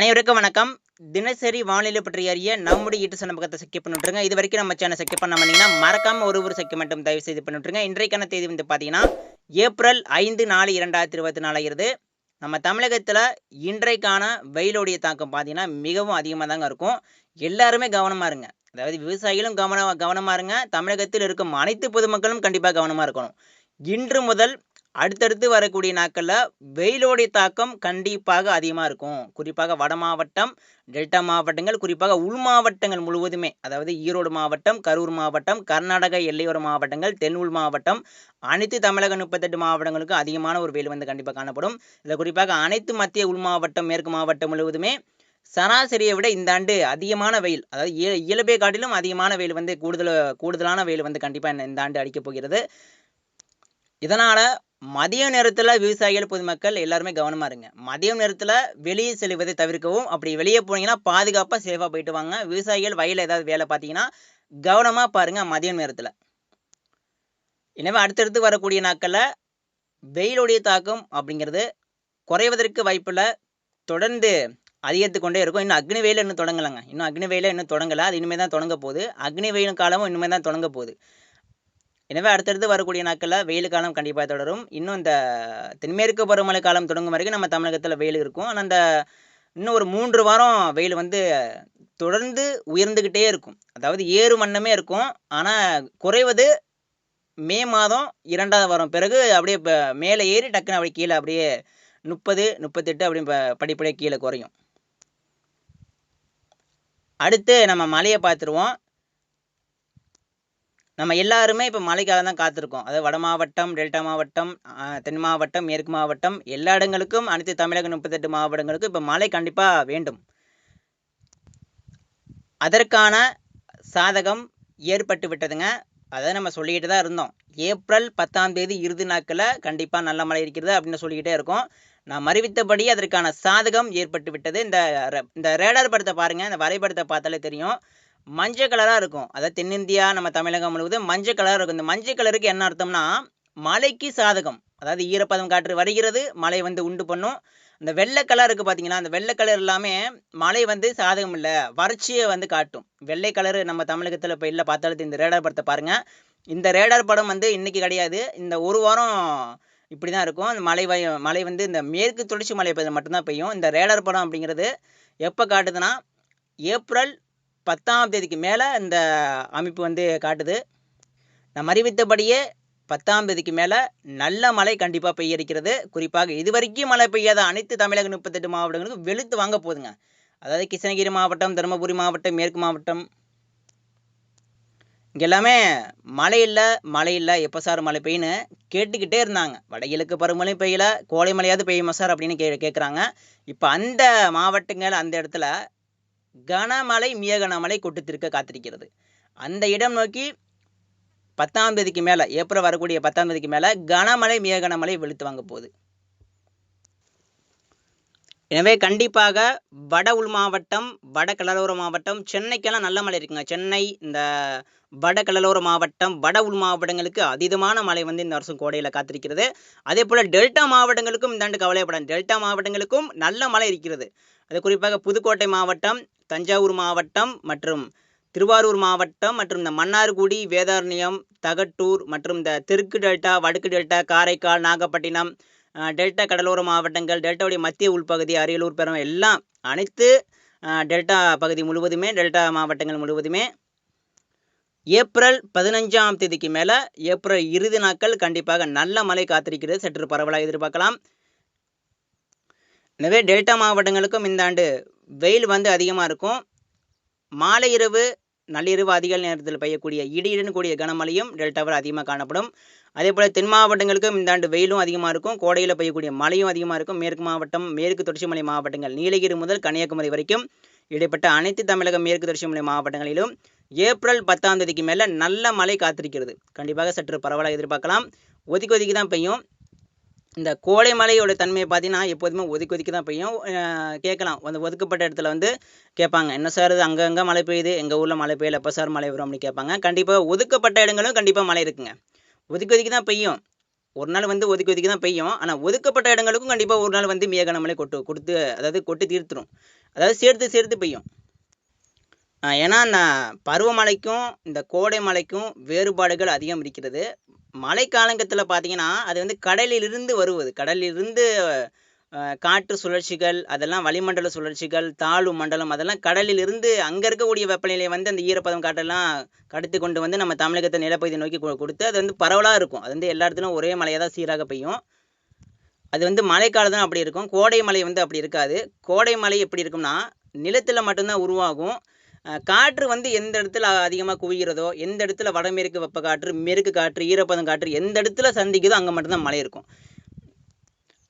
அனைவருக்கும் வணக்கம். தினசரி வானிலை பற்றி அறிய நம்முடைய ஈட்டு சேனல் செக் பண்ணிட்டுருங்க இது வரைக்கும் நம்ம சேனல் செக் பண்ண பண்ணீங்கன்னா மறக்காம ஒரு ஒரு செக் மட்டும் தயவு செய்து பண்ணிட்டுருங்க இன்றைக்கான தேதி வந்து பார்த்தீங்கன்னா ஏப்ரல் ஐந்து நாலு இரண்டாயிரத்தி இருபத்தி நாலாகிறது நம்ம தமிழகத்தில் இன்றைக்கான வெயிலுடைய தாக்கம் பார்த்தீங்கன்னா மிகவும் அதிகமாக தாங்க இருக்கும். எல்லாருமே கவனமாக இருங்க. அதாவது விவசாயிகளும் கவனம் கவனமாக இருங்க. தமிழகத்தில் இருக்கும் அனைத்து பொதுமக்களும் கண்டிப்பாக கவனமாக இருக்கணும். இன்று முதல் அடுத்தடுத்து வரக்கூடிய நாட்களில் வெயிலோடைய தாக்கம் கண்டிப்பாக அதிகமாக இருக்கும். குறிப்பாக வட மாவட்டம் டெல்டா மாவட்டங்கள் குறிப்பாக உள் மாவட்டங்கள் முழுவதுமே அதாவது ஈரோடு மாவட்டம் கரூர் மாவட்டம் கர்நாடக எல்லையோர மாவட்டங்கள் தென் உள் மாவட்டம் அனைத்து தமிழக முப்பத்தெட்டு மாவட்டங்களுக்கும் அதிகமான ஒரு வெயில் வந்து கண்டிப்பாக காணப்படும். இதில் குறிப்பாக அனைத்து மத்திய உள் மாவட்டம் மேற்கு மாவட்டம் முழுவதுமே சராசரியை விட இந்த ஆண்டு அதிகமான வெயில் அதாவது இய- இயல்பை காட்டிலும் அதிகமான வெயில் வந்து கூடுதல் கூடுதலான வெயில் வந்து கண்டிப்பாக இந்த ஆண்டு அடிக்கப் போகிறது. இதனால் மதிய நேரத்தில் விவசாயிகள் பொதுமக்கள் எல்லாருமே கவனமாக இருங்க. மதியம் நேரத்தில் வெளியே செல்வதை தவிர்க்கவும். அப்படி வெளியே போனீங்கன்னா பாதுகாப்பாக சேஃபாக போயிட்டு வாங்க. விவசாயிகள் வயலில் ஏதாவது வேலை பார்த்தீங்கன்னா கவனமாக பாருங்கள் மதியம் நேரத்தில். எனவே அடுத்தடுத்து வரக்கூடிய நாட்களில் வெயிலுடைய தாக்கம் அப்படிங்கிறது குறைவதற்கு வாய்ப்பில் தொடர்ந்து அதிகரித்து கொண்டே இருக்கும். இன்னும் அக்னி வெயில் இன்னும் தொடங்கலைங்க. இன்னும் அக்னி வெயில இன்னும் தொடங்கலை. அது இனிமேல் தான் தொடங்க போகுது. அக்னி வெயில் காலமும் இனிமேல் தான் தொடங்க போகுது. எனவே அடுத்தடுத்து வரக்கூடிய நாட்களில் வெயில் காலம் கண்டிப்பாக தொடரும். இன்னும் இந்த தென்மேற்கு பருவமழை காலம் தொடங்கும் வரைக்கும் நம்ம தமிழகத்தில் வெயில் இருக்கும். ஆனால் அந்த இன்னும் ஒரு மூன்று வாரம் வெயில் வந்து தொடர்ந்து உயர்ந்துக்கிட்டே இருக்கும். அதாவது ஏறு வண்ணமே இருக்கும். ஆனால் குறைவது மே மாதம் இரண்டாவது வாரம். பிறகு அப்படியே இப்போ மேலே ஏறி டக்குன்னு அப்படியே கீழே அப்படியே முப்பது முப்பத்தெட்டு அப்படி படிப்படியாக கீழே குறையும். அடுத்து நம்ம மழையை பார்த்துருவோம். நம்ம எல்லாருமே இப்போ மழைக்காக தான் காத்திருக்கோம். அதாவது வட மாவட்டம் டெல்டா மாவட்டம் தென் மாவட்டம் மேற்கு மாவட்டம் எல்லா இடங்களுக்கும் அனைத்து தமிழக முப்பத்தெட்டு மாவட்டங்களுக்கும் இப்போ மழை கண்டிப்பாக வேண்டும். அதற்கான சாதகம் ஏற்பட்டு விட்டதுங்க. அதை நம்ம சொல்லிக்கிட்டு தான் இருந்தோம். ஏப்ரல் பத்தாம் தேதி இறுதி நாட்களில் கண்டிப்பாக நல்ல மழை இருக்கிறது அப்படின்னு சொல்லிக்கிட்டே இருக்கோம். நாம் அறிவித்தபடி அதற்கான சாதகம் ஏற்பட்டு விட்டது. இந்த ர- இந்த ரேடார் படத்தை பாருங்கள் இந்த வரைபடத்தை பார்த்தாலே தெரியும். மஞ்சள் கலராக இருக்கும். அதாவது தென்னிந்தியா நம்ம தமிழகம் முழுவதும் மஞ்சள் கலராக இருக்கும். இந்த மஞ்சள் கலருக்கு என்ன அர்த்தம்னா மழைக்கு சாதகம். அதாவது ஈரப்பதம் காற்று வருகிறது மழை வந்து உண்டு பண்ணும். இந்த வெள்ளை கலர் இருக்குது பார்த்தீங்கன்னா அந்த வெள்ளை கலர் எல்லாமே மழை வந்து சாதகம் இல்லை வறட்சியை வந்து காட்டும். வெள்ளை கலர் நம்ம தமிழகத்தில் இப்போ இல்லை பார்த்தாலும் இந்த ரேடார் படத்தை பாருங்கள் இந்த ரேடார் படம் வந்து இன்னைக்கு கிடையாது. இந்த ஒரு வாரம் இப்படி தான் இருக்கும். அந்த மழை வய மழை வந்து இந்த மேற்கு தொடர்ச்சி மழை பெய்ய மட்டும்தான் பெய்யும். இந்த ரேடார் படம் அப்படிங்கிறது எப்போ காட்டுதுன்னா ஏப்ரல் பத்தாம் தேதிக்கு மேலே இந்த அமைப்பு வந்து காட்டுது. நம்ம அறிவித்தபடியே பத்தாம் தேதிக்கு மேலே நல்ல மழை கண்டிப்பாக பெய்ய இருக்கிறது குறிப்பாக இதுவரைக்கும் மழை பெய்யாத அனைத்து தமிழக முப்பத்தெட்டு மாவட்டங்களுக்கும் வெளுத்து வாங்க போகுதுங்க அதாவது கிருஷ்ணகிரி மாவட்டம் தருமபுரி மாவட்டம் மேற்கு மாவட்டம். இங்கே எல்லாமே மழை இல்லை மழை இல்லை. எப்போ சார் மழை பெய்யுன்னு கேட்டுக்கிட்டே இருந்தாங்க. வடகிழக்கு பருவமழை பெய்யல கோடை மழையாவது பெய்யுமா சார் அப்படின்னு கே கேட்குறாங்க இப்போ அந்த மாவட்டங்கள் அந்த இடத்துல கனமழை மிக கனமழை கொட்டுத்திருக்க காத்திருக்கிறது. அந்த இடம் நோக்கி பத்தாம் தேதிக்கு மேலே ஏப்ரல் வரக்கூடிய பத்தாம் தேதிக்கு மேலே கனமழை மிக கனமழை வெளுத்து வாங்க போகுது. எனவே கண்டிப்பாக வட உள் மாவட்டம் வட கடலோர மாவட்டம் சென்னைக்கெல்லாம் நல்ல மழை இருக்குங்க. சென்னை இந்த வட கடலோர மாவட்டம் வட உள் மாவட்டங்களுக்கு அதீதமான மழை வந்து இந்த வருஷம் கோடையில் காத்திருக்கிறது. அதே போல் டெல்டா மாவட்டங்களுக்கும் இந்த ஆண்டு கவலைப்படாது டெல்டா மாவட்டங்களுக்கும் நல்ல மழை இருக்கிறது. அது குறிப்பாக புதுக்கோட்டை மாவட்டம் தஞ்சாவூர் மாவட்டம் மற்றும் திருவாரூர் மாவட்டம் மற்றும் இந்த மன்னார்குடி வேதாரண்யம் தகட்டூர் மற்றும் இந்த தெற்கு டெல்டா வடக்கு டெல்டா காரைக்கால் நாகப்பட்டினம் டெல்டா கடலோர மாவட்டங்கள் டெல்டாவுடைய மத்திய உள்பகுதி அரியலூர் பெறம் எல்லாம் அனைத்து டெல்டா பகுதி முழுவதுமே டெல்டா மாவட்டங்கள் முழுவதுமே ஏப்ரல் பதினஞ்சாம் தேதிக்கு மேலே ஏப்ரல் இறுதி நாட்கள் கண்டிப்பாக நல்ல மழை காத்திருக்கிறது. சற்று பரவலாக எதிர்பார்க்கலாம். எனவே டெல்டா மாவட்டங்களுக்கும் இந்த ஆண்டு வெயில் வந்து அதிகமாக இருக்கும். மாலை இரவு நள்ளிரவு அதிக நேரத்தில் பெய்யக்கூடிய இடியுடன் கூடிய கனமழையும் டெல்டாவில் அதிகமாக காணப்படும். அதே போல் தென் மாவட்டங்களுக்கும் இந்த ஆண்டு வெயிலும் அதிகமாக இருக்கும். கோடையில் பெய்யக்கூடிய மழையும் அதிகமாக இருக்கும். மேற்கு மாவட்டம் மேற்கு தொடர்ச்சி மலை மாவட்டங்கள் நீலகிரி முதல் கன்னியாகுமரி வரைக்கும் இடைப்பட்ட அனைத்து தமிழக மேற்கு தொடர்ச்சி மலை மாவட்டங்களிலும் ஏப்ரல் பத்தாம் தேதிக்கு மேலே நல்ல மழை காத்திருக்கிறது. கண்டிப்பாக சற்று பரவலாக எதிர்பார்க்கலாம். ஒதுக்கி ஒதுக்கி தான் பெய்யும். இந்த கோடை மழையோட தன்மையை பார்த்தீங்கன்னா எப்போதுமே ஒதுக்கி ஒதுக்கி தான் பெய்யும். கேட்கலாம். அந்த ஒதுக்கப்பட்ட இடத்துல வந்து கேட்பாங்க. என்ன சார் இது? அங்கங்கே மழை பெய்யுது. எங்கள் ஊரில் மழை பெய்யல. எப்போ சார் மழை வரும் அப்படின்னு கேட்பாங்க. கண்டிப்பாக ஒதுக்கப்பட்ட இடங்களும் கண்டிப்பாக மழை இருக்குங்க. ஒதுக்கி ஒதுக்கி தான் பெய்யும். ஒரு நாள் வந்து ஒதுக்கி ஒதுக்கி தான் பெய்யும். ஆனால் ஒதுக்கப்பட்ட இடங்களுக்கும் கண்டிப்பாக ஒரு நாள் வந்து மிக கனமழை கொட்டு கொடுத்து அதாவது கொட்டி தீர்த்துரும். அதாவது சேர்த்து சேர்த்து பெய்யும். ஏன்னா அந்த பருவமழைக்கும் இந்த கோடை மழைக்கும் வேறுபாடுகள் அதிகம் இருக்கிறது. மழை காலங்கத்தில் பார்த்தீங்கன்னா அது வந்து கடலிலிருந்து வருவது. கடலிலிருந்து காற்று சுழற்சிகள் அதெல்லாம் வளிமண்டல சுழற்சிகள் தாழ்வு மண்டலம் அதெல்லாம் கடலிலிருந்து அங்கே இருக்கக்கூடிய வெப்பநிலையை வந்து அந்த ஈரப்பதம் காட்டெல்லாம் கடத்தி கொண்டு வந்து நம்ம தமிழகத்தை நிலப்பகுதி நோக்கி கொடுத்து அது வந்து பரவலாக இருக்கும். அது வந்து எல்லா இடத்துலையும் ஒரே மழையாக தான் சீராக பெய்யும். அது வந்து மழைக்காலம் தான் அப்படி இருக்கும். கோடை மழை வந்து அப்படி இருக்காது. கோடை மழை எப்படி இருக்கும்னா நிலத்தில் மட்டும்தான் உருவாகும். காற்று வந்து எந்த இடத்துல அதிகமாக குவிகிறதோ எந்த இடத்துல வடமேற்கு வெப்ப காற்று மேற்கு காற்று ஈரப்பதம் காற்று எந்த இடத்துல சந்திக்குதோ அங்கே மட்டும்தான் மழை இருக்கும்.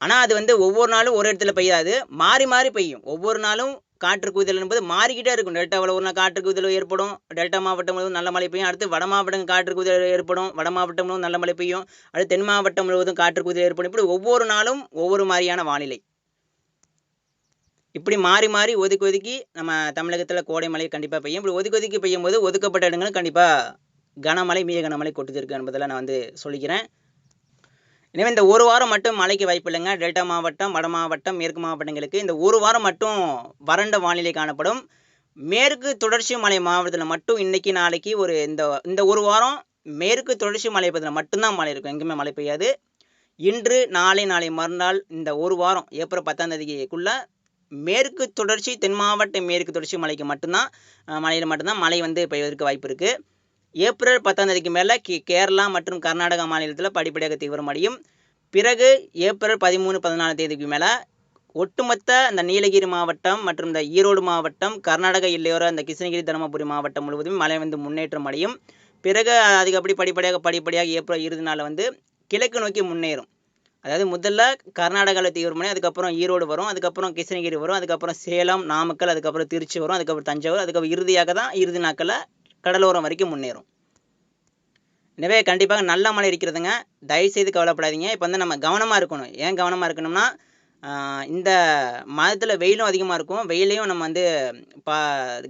ஆனால் அது வந்து ஒவ்வொரு நாளும் ஒரு இடத்துல பெய்யாது. மாறி மாறி பெய்யும். ஒவ்வொரு நாளும் காற்று குவிதல் என்பது மாறிக்கிட்டே இருக்கும். டெல்டாவில் ஒரு நாள் காற்று குவிதல் ஏற்படும். டெல்டா மாவட்டம் முழுவதும் நல்ல மழை பெய்யும். அடுத்து வட மாவட்டம் காற்று குவிதல் ஏற்படும். வட மாவட்டம் முழுவதும் நல்ல மழை பெய்யும். அடுத்து தென் மாவட்டம் முழுவதும் காற்று குவிதல் ஏற்படும். இப்படி ஒவ்வொரு நாளும் ஒவ்வொரு மாதிரியான வானிலை. இப்படி மாறி மாறி ஒதுக்கி ஒதுக்கி நம்ம தமிழகத்தில் கோடை மழை கண்டிப்பாக பெய்யும். இப்படி ஒதுக்கி ஒதுக்கி பெய்யும் போது ஒதுக்கப்பட்ட இடங்களும் கண்டிப்பாக கனமழை மிக கனமழை கொட்டுதிருக்கு என்பதில் நான் வந்து சொல்லிக்கிறேன். எனவே இந்த ஒரு வாரம் மட்டும் மழைக்கு வாய்ப்பு இல்லைங்க. டெல்டா மாவட்டம் வட மாவட்டம் மேற்கு மாவட்டங்களுக்கு இந்த ஒரு வாரம் மட்டும் வறண்ட வானிலை காணப்படும். மேற்கு தொடர்ச்சி மலை மாவட்டத்தில் மட்டும் இன்னைக்கு நாளைக்கு ஒரு இந்த இந்த ஒரு வாரம் மேற்கு தொடர்ச்சி மலை பகுதியில் மட்டும்தான் மழை இருக்கும். எங்கேயுமே மழை பெய்யாது. இன்று நாளை நாளை மறுநாள் இந்த ஒரு வாரம் ஏப்ரல் பத்தாம் தேதிக்குள்ளே மேற்கு தொடர்ச்சி தென் மாவட்ட மேற்கு தொடர்ச்சி மலைக்கு மட்டும்தான் மலையில் மட்டும்தான் மழை வந்து பெய்வதற்கு வாய்ப்பு இருக்குது ஏப்ரல் பத்தாம் தேதிக்கு மேலே கே கேரளா மற்றும் கர்நாடகா மாநிலத்தில் படிப்படியாக தீவிரமடையும் பிறகு ஏப்ரல் பதிமூணு பதினாலு தேதிக்கு மேலே ஒட்டுமொத்த இந்த நீலகிரி மாவட்டம் மற்றும் இந்த ஈரோடு மாவட்டம் கர்நாடக எல்லையோர அந்த கிருஷ்ணகிரி தருமபுரி மாவட்டம் முழுவதும் மழை வந்து முன்னேற்றம் அடையும். பிறகு அதுக்கப்படி படிப்படியாக படிப்படியாக ஏப்ரல் இறுதி நாளில் வந்து கிழக்கு நோக்கி முன்னேறும். அதாவது முதல்ல கர்நாடகாவில் தீவிரமடை அதுக்கப்புறம் ஈரோடு வரும் அதுக்கப்புறம் கிருஷ்ணகிரி வரும் அதுக்கப்புறம் சேலம் நாமக்கல் அதுக்கப்புறம் திருச்சி வரும் அதுக்கப்புறம் தஞ்சாவூர் அதுக்கப்புறம் இறுதியாக தான் இறுதி நாட்களில் கடலோரம் வரைக்கும் முன்னேறும். எனவே கண்டிப்பாக நல்ல மழை இருக்கிறதுங்க. தயவுசெய்து கவலைப்படாதீங்க. இப்போ வந்து நம்ம கவனமாக இருக்கணும். ஏன் கவனமாக இருக்கணும்னா இந்த மாதத்தில் வெயிலும் அதிகமாக இருக்கும். வெயிலையும் நம்ம வந்து பா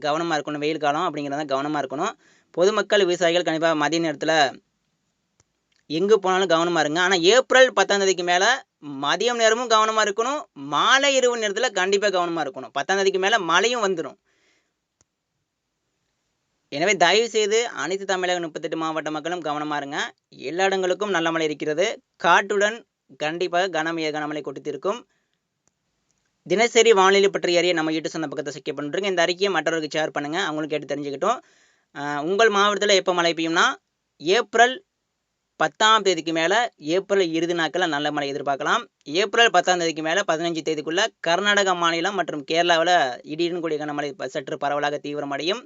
கவனமாக இருக்கணும். வெயில் காலம் அப்படிங்கிறத கவனமாக இருக்கணும். பொதுமக்கள் விவசாயிகள் கண்டிப்பாக மதிய நேரத்தில் எங்கே போனாலும் கவனமாக இருங்க. ஆனால் ஏப்ரல் பத்தாம் தேதிக்கு மேலே மதியம் நேரமும் கவனமாக இருக்கணும். மாலை இரவு நேரத்தில் கண்டிப்பாக கவனமாக இருக்கணும். பத்தாம் தேதிக்கு மேலே மழையும் வந்துடும் எனவே தயவு செய்து அனைத்து தமிழக முப்பத்தெட்டு மாவட்ட மக்களும் கவனமாக இருங்க. எல்லா இடங்களுக்கும் நல்ல மழை இருக்கிறது. காட்டுடன் கண்டிப்பாக கனமைய கனமழை கொடுத்திருக்கும் தினசரி வானிலை பற்றி அறிய நம்ம யூடியூப் சொன்ன பக்கத்தை செக் பண்ணுறீங்க இந்த அறிக்கையை மற்றவர்களுக்கு ஷேர் பண்ணுங்கள் அவங்களும் கேட்டு தெரிஞ்சுக்கிட்டோம். உங்கள் மாவட்டத்தில் எப்போ மழை பெய்யும்னா ஏப்ரல் பத்தாம் தேதிக்கு மேலே ஏப்ரல் இறுதி நாட்களில் நல்ல மழை எதிர்பார்க்கலாம். ஏப்ரல் பத்தாம் தேதிக்கு மேலே பதினஞ்சு தேதிக்குள்ளே கர்நாடக மாநிலம் மற்றும் கேரளாவில் இடியுடன் கூடிய கனமழை சற்று பரவலாக தீவிரமடையும்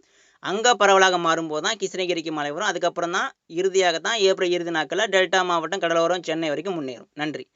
அங்கே பரவலாக மாறும்போது தான் கிருஷ்ணகிரிக்கு மழை வரும். அதுக்கப்புறம் தான் இறுதியாக தான் ஏப்ரல் இறுதி நாட்களில் டெல்டா மாவட்டம் கடலோரம் சென்னை வரைக்கும் முன்னேறும். நன்றி.